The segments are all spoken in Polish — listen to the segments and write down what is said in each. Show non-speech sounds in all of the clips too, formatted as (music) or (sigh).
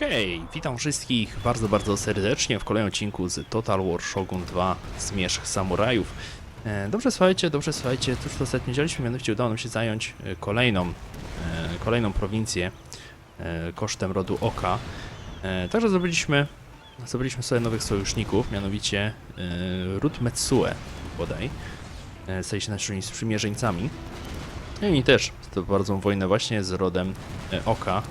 Hej, witam wszystkich bardzo, bardzo serdecznie w kolejnym odcinku z Total War Shogun 2 Zmierzch Samurajów. E, Dobrze słuchajcie, dobrze słuchajcie, cóż to ostatnio działaliśmy, mianowicie udało nam się zająć e, kolejną, e, kolejną prowincję kosztem rodu Oka. Także zrobiliśmy, zrobiliśmy sobie nowych sojuszników, mianowicie ród Metsue bodaj. Stali się naszymi sprzymierzeńcami. No I oni też prowadzą wojnę właśnie z rodem Oka.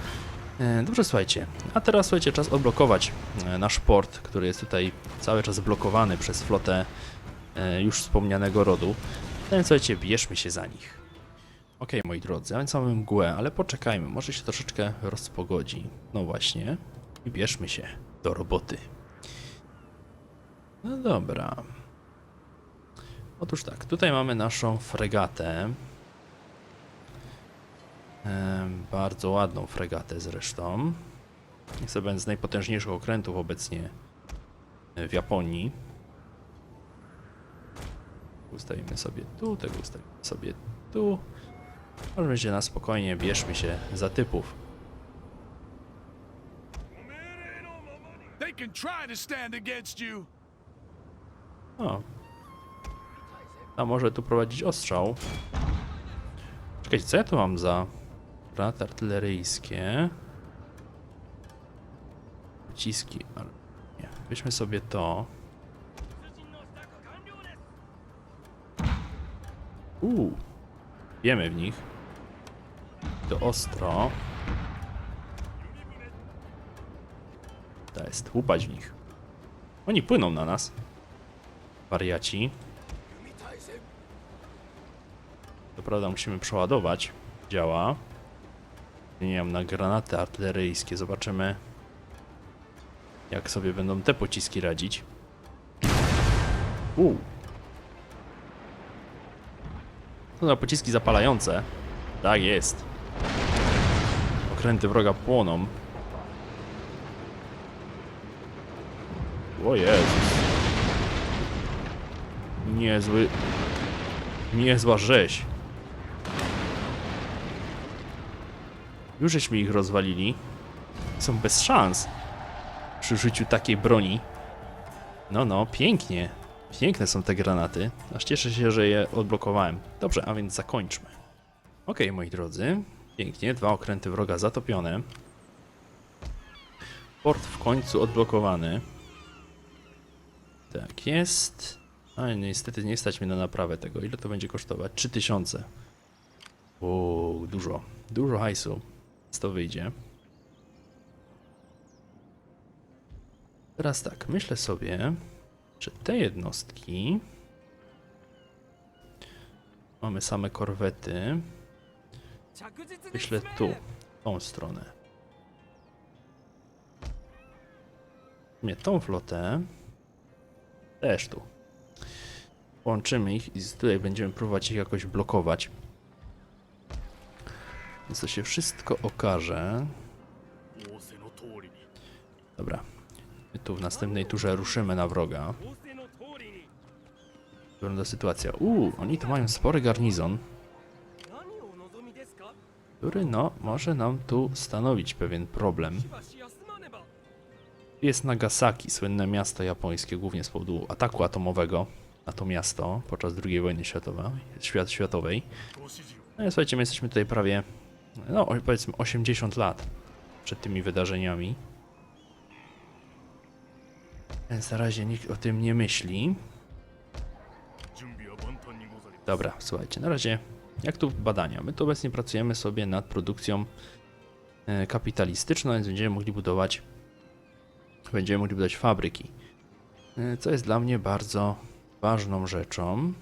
E, Dobrze, słuchajcie. A teraz, słuchajcie, czas odblokować e, nasz port, który jest tutaj cały czas blokowany przez flotę e, już wspomnianego rodu. No więc, słuchajcie, bierzmy się za nich. Okej, moi drodzy, a więc mamy mgłę, ale poczekajmy, może się troszeczkę rozpogodzi. No właśnie. I bierzmy się do roboty. No dobra. Otóż tak, tutaj mamy naszą fregatę. Em, bardzo ładną fregatę zresztą. Jest to jeden z najpotężniejszych okrętów obecnie e, w Japonii. Ustawimy sobie tu, tego ustawimy sobie tu. Może będzie na spokojnie, bierzmy się za typów. O. A może tu prowadzić ostrzał? Czekajcie, co ja tu mam za granaty artyleryjskie? Pociski, nie. Weźmy sobie to. Uuu. Wiemy w nich. To ostro. To jest łupać w nich. Oni płyną na nas. Wariaci. To prawda, musimy przeładować. Działa. Zmieniam na granaty artyleryjskie. Zobaczymy, jak sobie będą te pociski radzić. Uuu. To na pociski zapalające. Tak jest. Okręty wroga płoną. O Jezus. Niezły... Niezła rzeź. Już żeśmy ich rozwalili. Są bez szans. Przy użyciu takiej broni. No, no, pięknie. Piękne są te granaty. Aż cieszę się, że je odblokowałem. Dobrze, a więc zakończmy. Okej, moi drodzy. Pięknie, dwa okręty wroga zatopione. Port w końcu odblokowany. Tak jest. A niestety nie stać mnie na naprawę tego. Ile to będzie kosztować? 3000. Uuu, dużo. Dużo hajsu. Z to wyjdzie. Teraz tak, myślę sobie, że te jednostki. Mamy same korwety. Myślę tu, tą stronę. Nie, tą flotę. Też tu. Łączymy ich i tutaj będziemy próbować ich jakoś blokować. Więc to się wszystko okaże. Dobra. My tu w następnej turze ruszymy na wroga. Wygląda sytuacja. Uuu, oni tu mają spory garnizon, który no, może nam tu stanowić pewien problem. Jest Nagasaki, słynne miasto japońskie, głównie z powodu ataku atomowego na to miasto podczas II wojny światowej. Świat, światowej. No i słuchajcie, my jesteśmy tutaj prawie, no powiedzmy 80 lat przed tymi wydarzeniami. Więc na razie nikt o tym nie myśli. Dobra, słuchajcie, na razie jak tu badania? My tu obecnie pracujemy sobie nad produkcją e, kapitalistyczną, więc będziemy mogli budować będziemy mogli budować fabryki. E, Co jest dla mnie bardzo ważną rzeczą.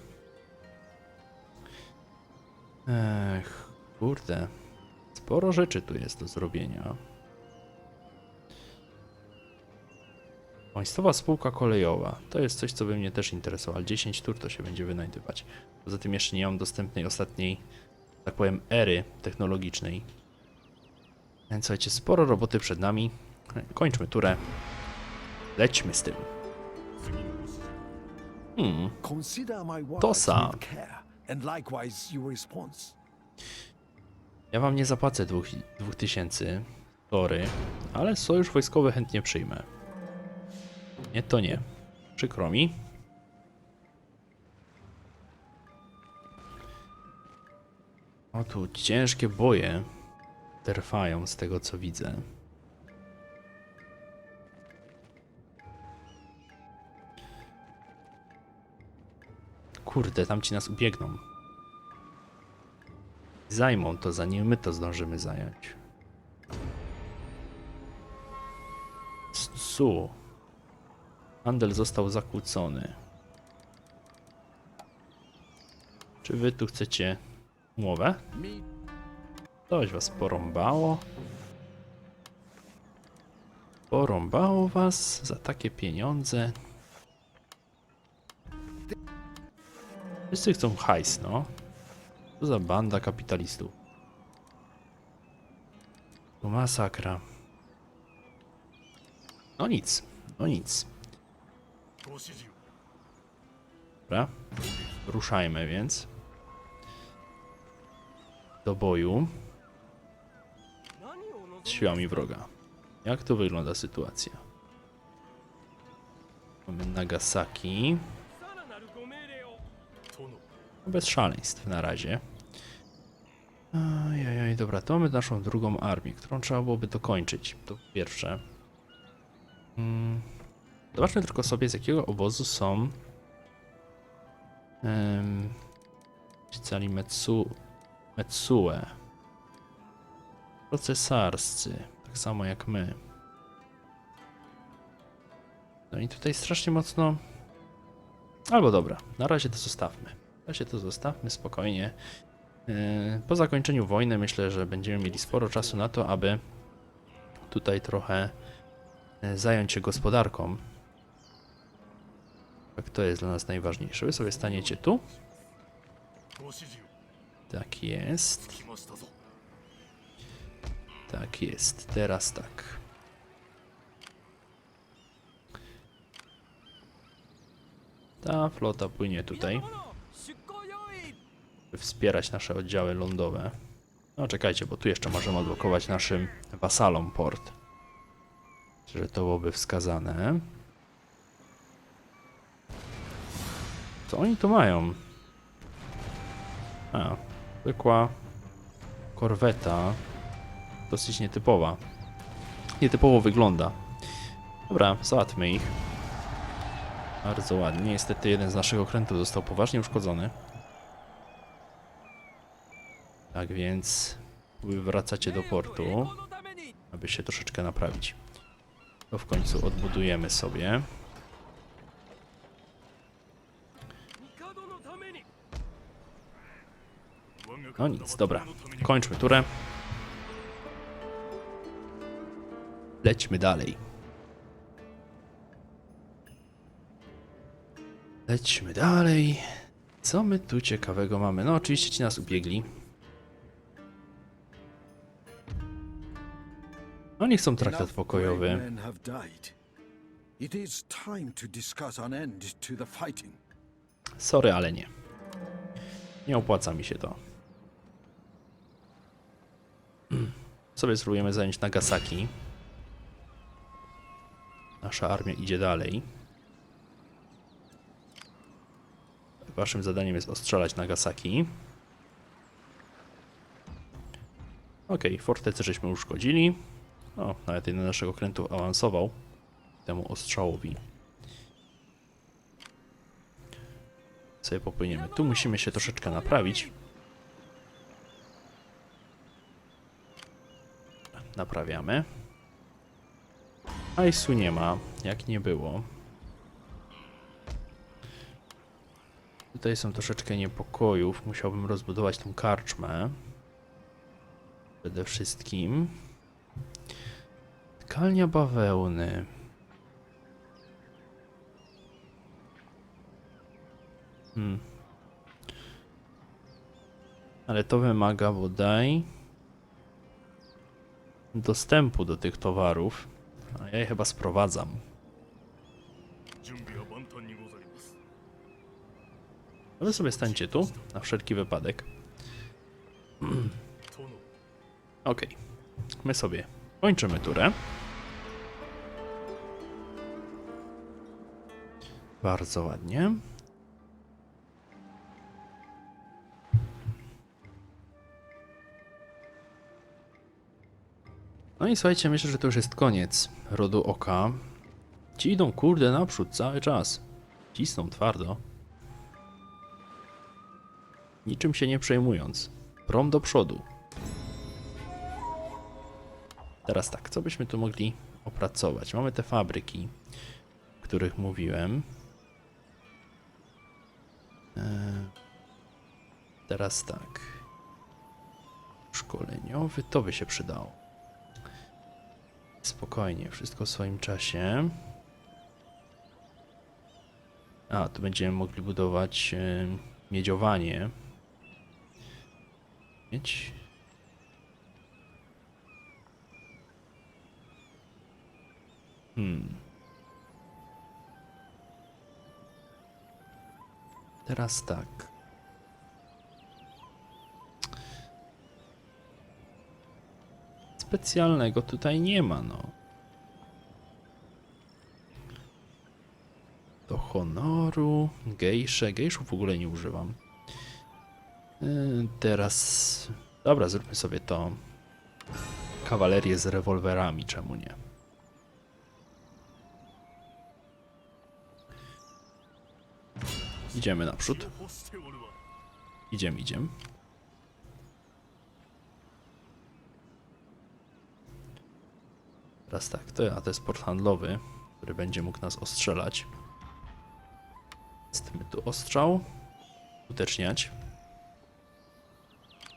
Ech, kurde. Sporo rzeczy tu jest do zrobienia. Państwowa spółka kolejowa. To jest coś, co by mnie też interesowało. 10 tur to się będzie wynajdywać. Poza tym jeszcze nie mam dostępnej ostatniej, tak powiem, ery technologicznej. Więc słuchajcie, sporo roboty przed nami. Kończmy turę. Lećmy z tym. Hmm. Tosa. Ja wam nie zapłacę dwóch, dwóch tysięcy. Tory, ale sojusz wojskowy chętnie przyjmę. Nie, to nie. Przykro mi. O tu ciężkie boje trwają z tego co widzę. Kurde, tam ci nas ubiegną. Zajmą to, zanim my to zdążymy zająć. Su. Handel został zakłócony. Czy wy tu chcecie umowę? Coś was porąbało. Porąbało was za takie pieniądze. Wszyscy chcą hajs, no. Co za banda kapitalistów. To masakra. No nic, no nic. Dobra. Ruszajmy więc. Do boju z siłami wroga. Jak tu wygląda sytuacja? Mamy Nagasaki. Bez szaleństw na razie. Ajajaj, dobra, to mamy naszą drugą armię, którą trzeba byłoby dokończyć. To pierwsze. Mm. Zobaczmy tylko sobie, z jakiego obozu są um, cali Metsu, Metsue. Procesarscy, tak samo jak my. No i tutaj strasznie mocno... Albo dobra, na razie to zostawmy. Razie to zostawmy spokojnie. Yy, Po zakończeniu wojny myślę, że będziemy mieli sporo czasu na to, aby tutaj trochę yy, zająć się gospodarką. Tak, to jest dla nas najważniejsze. Wy sobie staniecie tu. Tak jest. Tak jest, teraz tak. Ta flota płynie tutaj, wspierać nasze oddziały lądowe. No czekajcie, bo tu jeszcze możemy odblokować naszym wasalom port. Że to byłoby wskazane. Co oni tu mają? A, zwykła korweta dosyć nietypowa. Nietypowo wygląda. Dobra, załatwmy ich. Bardzo ładnie. Niestety jeden z naszych okrętów został poważnie uszkodzony. Tak więc wracacie do portu, aby się troszeczkę naprawić. To w końcu odbudujemy sobie. No nic, dobra. Kończmy turę. Lećmy dalej. Lećmy dalej. Co my tu ciekawego mamy? No oczywiście ci nas ubiegli. Oni chcą traktat pokojowy. Sorry, ale nie. Nie opłaca mi się to. (clears throat) Sobie spróbujemy zająć Nagasaki. Nasza armia idzie dalej. Waszym zadaniem jest ostrzelać Nagasaki. Okej, fortecę żeśmy uszkodzili. O, nawet jeden z naszych okrętów awansował temu ostrzałowi. sobie popłyniemy. Tu musimy się troszeczkę naprawić. Naprawiamy. Hajsu nie ma, jak nie było. Tutaj są troszeczkę niepokojów. Musiałbym rozbudować tą karczmę. Przede wszystkim. Tkalnia bawełny. Hmm. Ale to wymaga bodaj dostępu do tych towarów. A ja je chyba sprowadzam. Ale sobie stańcie tu, na wszelki wypadek. (clears throat) Okej. My sobie Kończymy turę. Bardzo ładnie. No i słuchajcie, myślę, że to już jest koniec rodu oka. Ci idą kurde naprzód cały czas. Cisną twardo. Niczym się nie przejmując. Prom do przodu. Teraz tak, co byśmy tu mogli opracować? Mamy te fabryki, o których mówiłem. Eee, teraz tak. Szkoleniowy, to by się przydało. Spokojnie, wszystko w swoim czasie. A, tu będziemy mogli budować e, miedziowanie. Miedź. Hmm. Teraz tak. Specjalnego tutaj nie ma, no. Do honoru. Gejsze. Gejszów w ogóle nie używam. Yy, Teraz. Dobra, zróbmy sobie to. Kawalerię z rewolwerami, czemu nie? Idziemy naprzód. Idziemy, idziemy. Teraz tak, to, a to jest port handlowy, który będzie mógł nas ostrzelać. Stmy tu ostrzał. Uteczniać.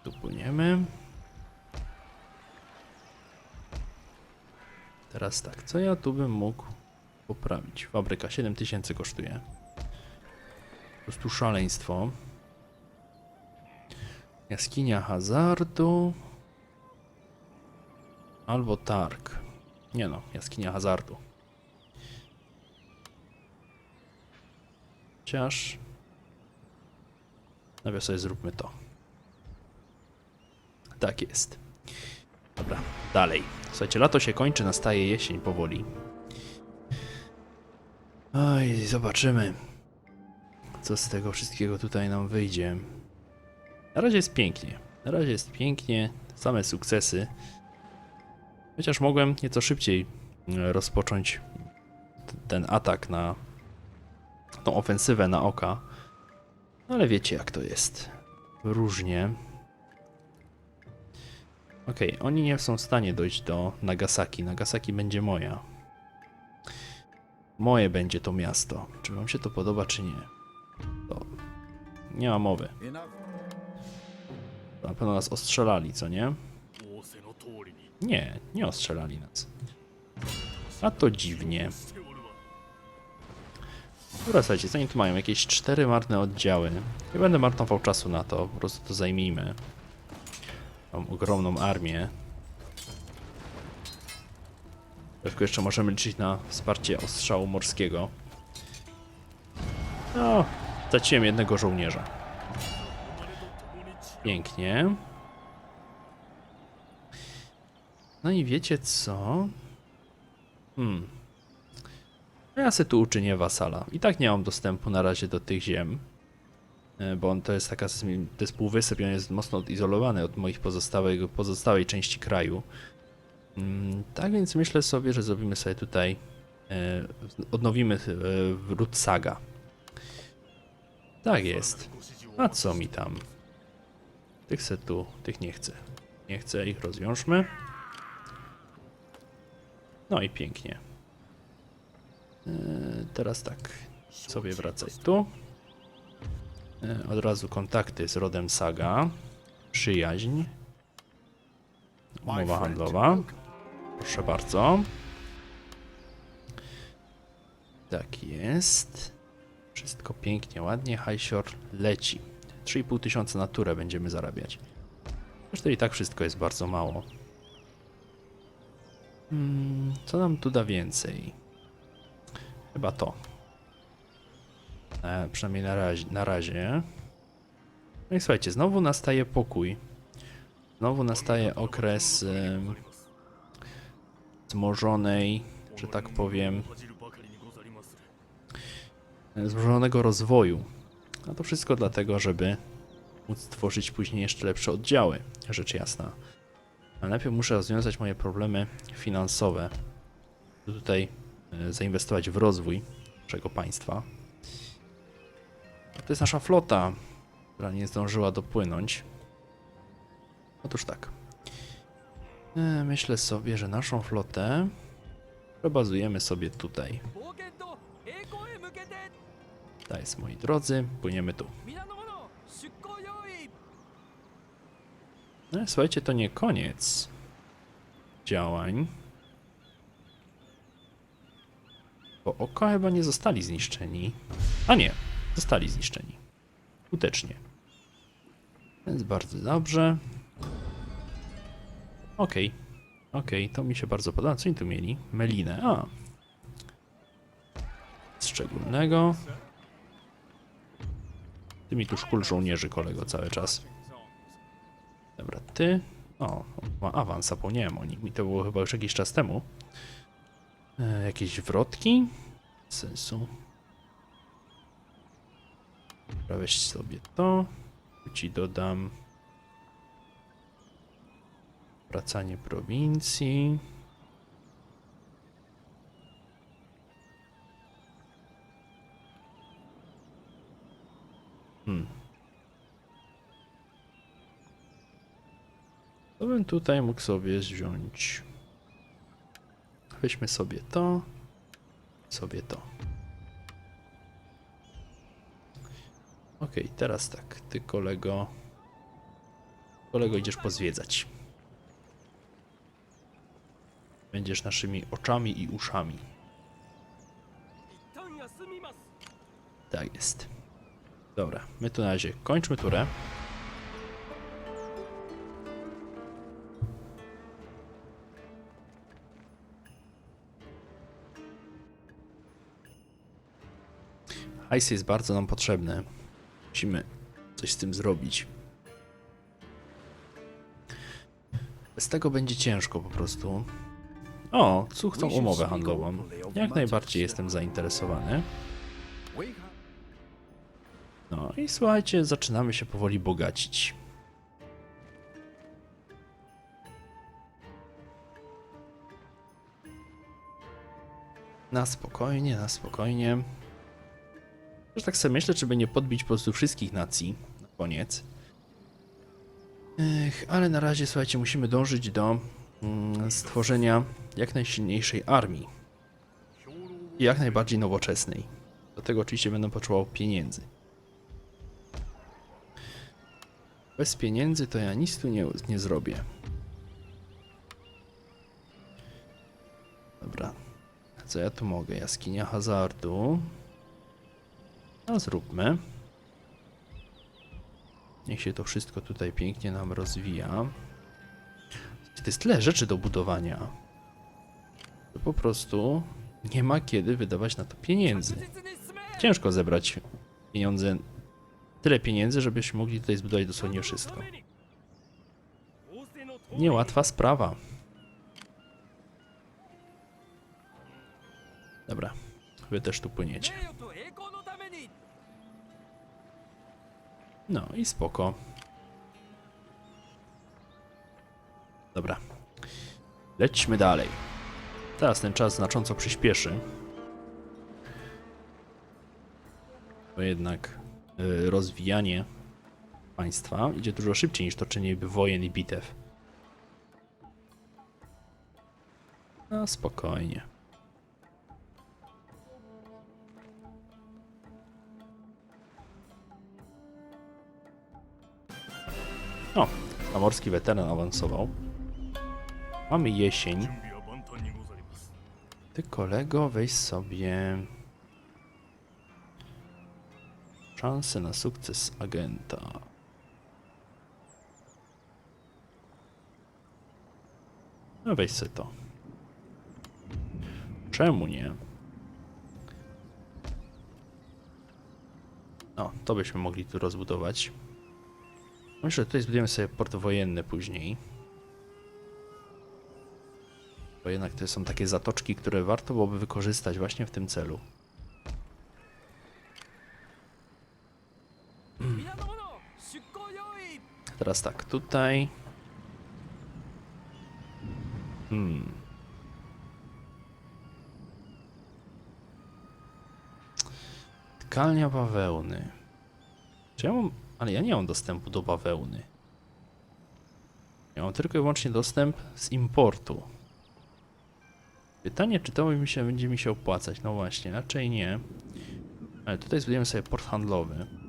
Tu płyniemy. Teraz tak, co ja tu bym mógł poprawić? Fabryka 7000 kosztuje. Po prostu szaleństwo. Jaskinia hazardu. Albo targ. Nie no, jaskinia hazardu. Chociaż... Najpierw sobie zróbmy to. Tak jest. Dobra, dalej. Słuchajcie, lato się kończy, nastaje jesień powoli. Oj, zobaczymy, co z tego wszystkiego tutaj nam wyjdzie. Na razie jest pięknie. Na razie jest pięknie, same sukcesy. Chociaż mogłem nieco szybciej e, rozpocząć ten atak na tą ofensywę na oka. No ale wiecie jak to jest. Różnie. Okej, oni nie są w stanie dojść do Nagasaki. Nagasaki będzie moja. Moje będzie to miasto. Czy wam się to podoba, czy nie? To nie ma mowy. Na pewno nas ostrzelali, co nie? Nie, nie ostrzelali nas. A to dziwnie. Dobra, słuchajcie, co oni tu mają? Jakieś cztery marne oddziały. Nie będę marnował czasu na to, po prostu to zajmijmy. Mam ogromną armię. Tylko jeszcze możemy liczyć na wsparcie ostrzału morskiego. No, straciłem jednego żołnierza. Pięknie. No i wiecie co? Hmm. No Ja se tu uczynię wasala. I tak nie mam dostępu na razie do tych ziem. e, Bo on to jest taka, to jest półwysep i on jest mocno odizolowany od moich pozostałej, pozostałej części kraju. Mm, Tak więc myślę sobie, że zrobimy sobie tutaj, e, odnowimy e, ród saga. Tak jest. A co mi tam? Tych se tu, tych nie chcę. Nie chcę, ich rozwiążmy. No i pięknie. Eee, teraz tak, sobie wracaj tu. Eee, od razu kontakty z rodem Saga. Przyjaźń. Umowa handlowa. Proszę bardzo. Tak jest. Wszystko pięknie, ładnie. Hajsior leci. 3,5 tysiąca na turę będziemy zarabiać. Zresztą i tak wszystko jest bardzo mało. Hmm, co nam tu da więcej? Chyba to. E, przynajmniej na razie, na razie. No i słuchajcie, znowu nastaje pokój. Znowu nastaje okres em, wzmożonej, że tak powiem, wzmożonego rozwoju. A to wszystko dlatego, żeby móc stworzyć później jeszcze lepsze oddziały, rzecz jasna. Ale najpierw muszę rozwiązać moje problemy finansowe. Tutaj e, zainwestować w rozwój naszego państwa. To jest nasza flota, która nie zdążyła dopłynąć. Otóż tak. E, Myślę sobie, że naszą flotę przebazujemy sobie tutaj. To jest, moi drodzy, płyniemy tu. No, słuchajcie, to nie koniec działań. Bo oko chyba nie zostali zniszczeni. A nie, zostali zniszczeni. Skutecznie. Więc bardzo dobrze. Okej. Okay. Okej, okay, to mi się bardzo podoba. Co oni tu mieli? Melinę. A. Szczególnego. Ty mi tu szkól żołnierzy, kolego, cały czas. Dobra, ty. O, ma awans, zapomniałem o nim. I to było chyba już jakiś czas temu. E, jakieś wrotki? Bez Sensu. Dobra, weź sobie to. Tu ci dodam. Wracanie prowincji. Hmm. To bym tutaj mógł sobie wziąć. Weźmy sobie to, sobie to. Ok, teraz tak, ty kolego, kolego idziesz pozwiedzać. Będziesz naszymi oczami i uszami. Tak jest. Dobra, my tu na razie kończmy turę. Hajs jest bardzo nam potrzebny. Musimy coś z tym zrobić. Bez tego będzie ciężko po prostu. O, tu chcą umowę handlową. Jak najbardziej jestem zainteresowany. No i słuchajcie, zaczynamy się powoli bogacić. Na spokojnie, na spokojnie. Też tak sobie myślę, czy by nie podbić po prostu wszystkich nacji na koniec. Ech, ale na razie, słuchajcie, musimy dążyć do mm, stworzenia jak najsilniejszej armii. I jak najbardziej nowoczesnej. Do tego oczywiście będę potrzebował pieniędzy. Bez pieniędzy to ja nic tu nie, nie zrobię. Dobra. Co ja tu mogę? Jaskinia hazardu. No zróbmy. Niech się to wszystko tutaj pięknie nam rozwija. To jest tyle rzeczy do budowania. Że po prostu nie ma kiedy wydawać na to pieniędzy. Ciężko zebrać pieniądze Tyle pieniędzy, żebyśmy mogli tutaj zbudować dosłownie wszystko. Niełatwa sprawa. Dobra, wy też tu płyniecie. No i spoko. Dobra. Lećmy dalej. Teraz ten czas znacząco przyspieszy. Bo jednak rozwijanie państwa idzie dużo szybciej niż toczenie wojen i bitew. No spokojnie. O, zamorski weteran awansował. Mamy jesień. Ty kolego, weź sobie szansę na sukces agenta. No weź sobie to. Czemu nie? O, to byśmy mogli tu rozbudować. Myślę, że tutaj zbudujemy sobie port wojenny później. Bo jednak to są takie zatoczki, które warto byłoby wykorzystać właśnie w tym celu. Teraz tak, tutaj. Hmm. Tkalnia bawełny. Czy ja mam. Ale ja nie mam dostępu do bawełny. Ja mam tylko i wyłącznie dostęp z importu. Pytanie, czy to mi się, będzie mi się opłacać? No właśnie, raczej nie. Ale tutaj zbudujemy sobie port handlowy.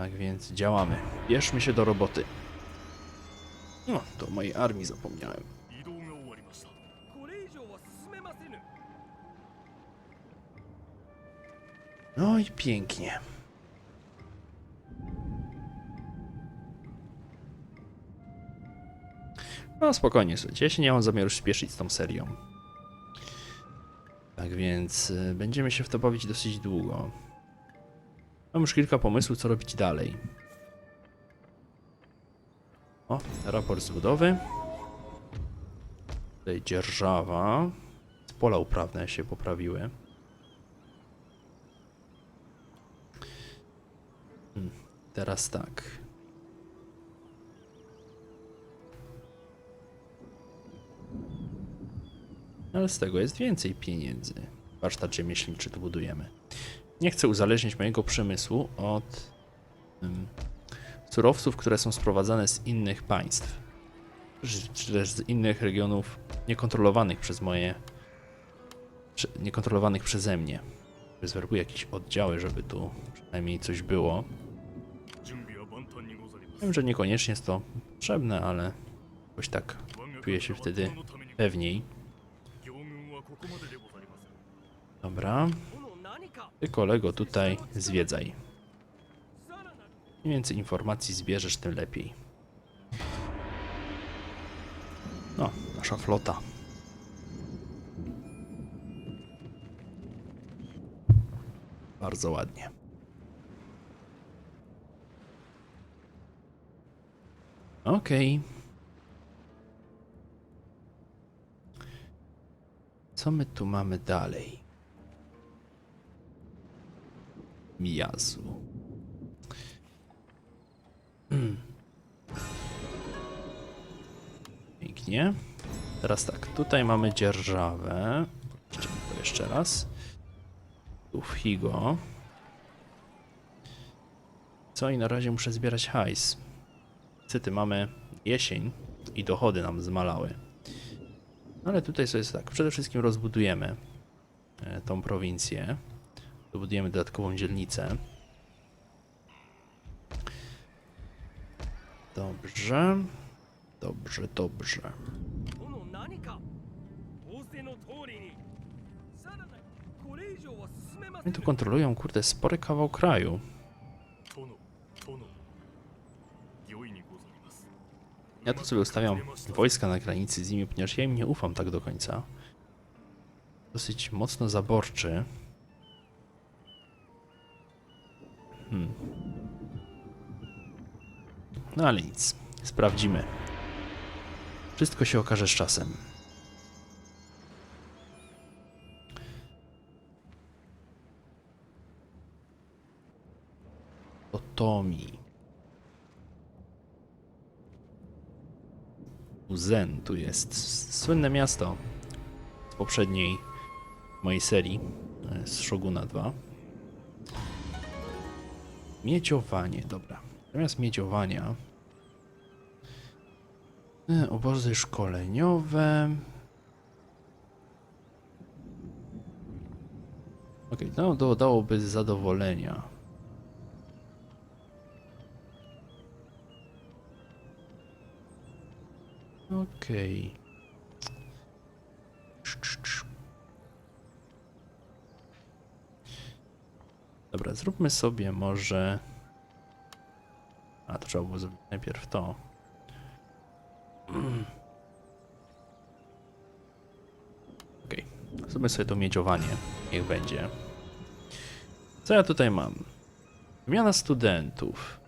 Tak więc działamy. Bierzmy się do roboty. No, to mojej armii zapomniałem. No i pięknie. No spokojnie, słuchajcie, ja się nie mam zamiaru śpieszyć z tą serią. Tak więc y, będziemy się w to bawić dosyć długo. Mam już kilka pomysłów, co robić dalej. O, raport z budowy. Tutaj dzierżawa. Pola uprawne się poprawiły. Teraz tak. Ale z tego jest więcej pieniędzy. Warsztat rzemieślniczy tu budujemy nie chcę uzależnić mojego przemysłu od mm, surowców, które są sprowadzane z innych państw, czy też z innych regionów niekontrolowanych przez moje, niekontrolowanych przeze mnie. Zwerbuję jakieś oddziały, żeby tu przynajmniej coś było. Wiem, że niekoniecznie jest to potrzebne, ale jakoś tak czuję się wtedy pewniej. Dobra. Ty kolego tutaj zwiedzaj. Im więcej informacji zbierzesz, tym lepiej. No, nasza flota. Bardzo ładnie. Okej. Okay. Co my tu mamy dalej? Miyazu. Pięknie. Teraz tak, tutaj mamy dzierżawę. Zobaczmy to jeszcze raz. Tu w Higo. Co i na razie muszę zbierać hajs. Niestety mamy jesień i dochody nam zmalały. Ale tutaj sobie tak, przede wszystkim rozbudujemy e, tą prowincję. Dobudujemy dodatkową dzielnicę. Dobrze. Dobrze, dobrze. Oni tu kontrolują, kurde, spory kawał kraju. Ja tu sobie ustawiam wojska na granicy z nimi, ponieważ ja im nie ufam tak do końca. Dosyć mocno zaborczy. Hmm. No ale nic. Sprawdzimy. Wszystko się okaże z czasem. Otomi. Uzen tu jest. Słynne miasto z poprzedniej mojej serii, e, z Shoguna 2. Miedziowanie, dobra. Zamiast miedziowania e, obozy szkoleniowe. Okej, no to dałoby zadowolenia. Okej. Dobra, zróbmy sobie może. A to trzeba było zrobić najpierw to. Okej, zróbmy sobie to miedziowanie. Niech będzie. Co ja tutaj mam? Wymiana studentów.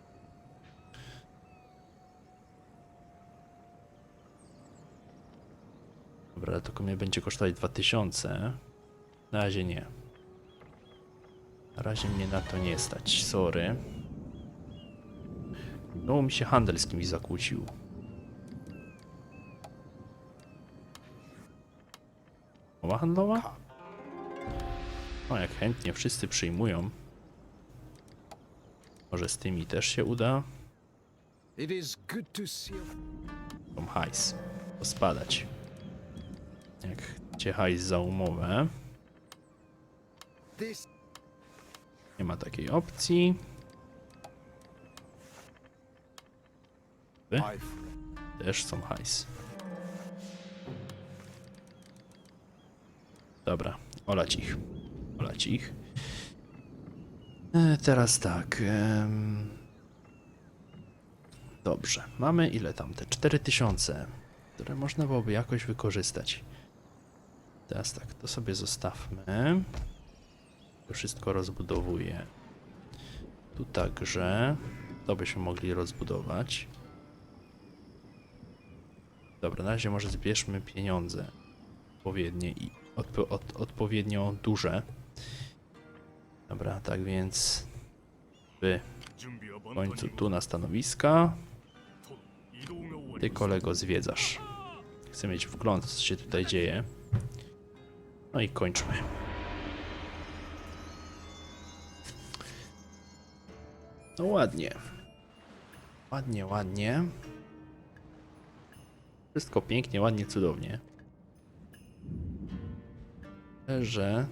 Dobra, tylko mnie będzie kosztować 2000. Na razie nie. Na razie mnie na to nie stać, sorry. No mi się handel z kimś zakłócił. Mowa handlowa? O, jak chętnie wszyscy przyjmują. Może z tymi też się uda. It is good to see. Tą hajs. Pospadać. Jak cię hajs za umowę. This Nie ma takiej opcji. Też są hajs. Dobra, olać ich. Olać ich. E, teraz tak. Dobrze, mamy ile tam? Te 4000, które można byłoby jakoś wykorzystać. Teraz tak, to sobie zostawmy. Wszystko rozbudowuję. Tu także. To byśmy mogli rozbudować. Dobra, na razie może zbierzmy pieniądze odpowiednie i od, odpowiednio duże. Dobra, tak więc wy w końcu tu na stanowiska. Ty kolego zwiedzasz. Chcę mieć wgląd, co się tutaj dzieje. No i kończmy. No ładnie. Ładnie, ładnie. Wszystko pięknie, ładnie, cudownie. Tyle, że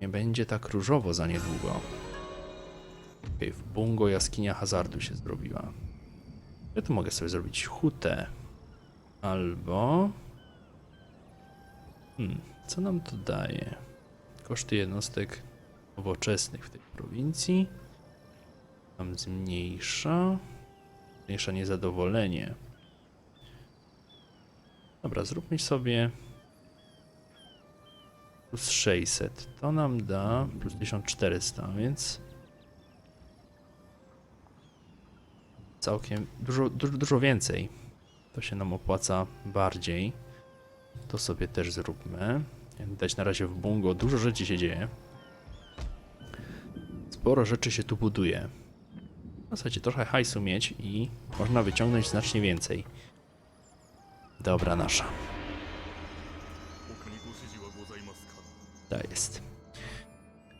nie będzie tak różowo za niedługo. Okej, w Bungo jaskinia hazardu się zrobiła. Ja tu mogę sobie zrobić hutę. Albo... Hmm, co nam to daje? Koszty jednostek nowoczesnych w tej prowincji. Tam zmniejsza. Zmniejsza niezadowolenie. Dobra, zróbmy sobie plus 600. To nam da plus 1400, więc całkiem dużo, dużo, dużo więcej. To się nam opłaca bardziej. To sobie też zróbmy. Widać na razie w Bungo dużo rzeczy się dzieje sporo rzeczy się tu buduje. W zasadzie trochę hajsu mieć i można wyciągnąć znacznie więcej. Dobra nasza. Tak jest.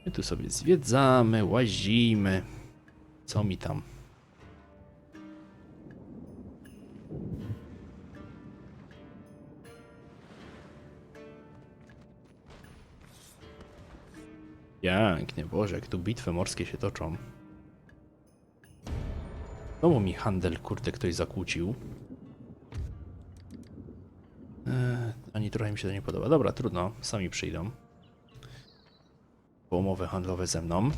My tu sobie zwiedzamy, łazimy. Co mi tam? Pięknie, Boże, jak tu bitwy morskie się toczą. Znowu mi handel, kurde, ktoś zakłócił. Eee, ani trochę mi się to nie podoba. Dobra, trudno, sami przyjdą. Po umowy handlowe ze mną.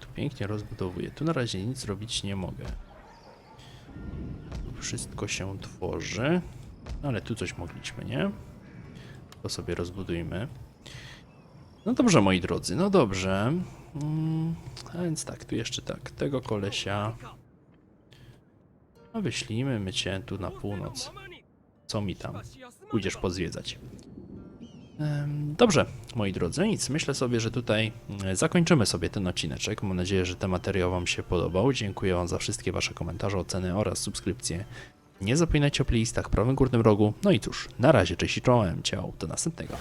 Tu pięknie rozbudowuję. Tu na razie nic zrobić nie mogę. Tu wszystko się tworzy. No ale tu coś mogliśmy, nie? To sobie rozbudujmy. No dobrze, moi drodzy, no dobrze. Mm, a więc tak, tu jeszcze tak, tego kolesia. No wyślijmy my cię tu na północ. Co mi tam? Pójdziesz pozwiedzać. Dobrze, moi drodzy, nic. Myślę sobie, że tutaj mm, zakończymy sobie ten odcineczek. Mam nadzieję, że ten materiał Wam się podobał. Dziękuję Wam za wszystkie Wasze komentarze, oceny oraz subskrypcje. Nie zapominajcie o playlistach w prawym górnym rogu. No i cóż, na razie, cześć i czołem, ciao, do następnego.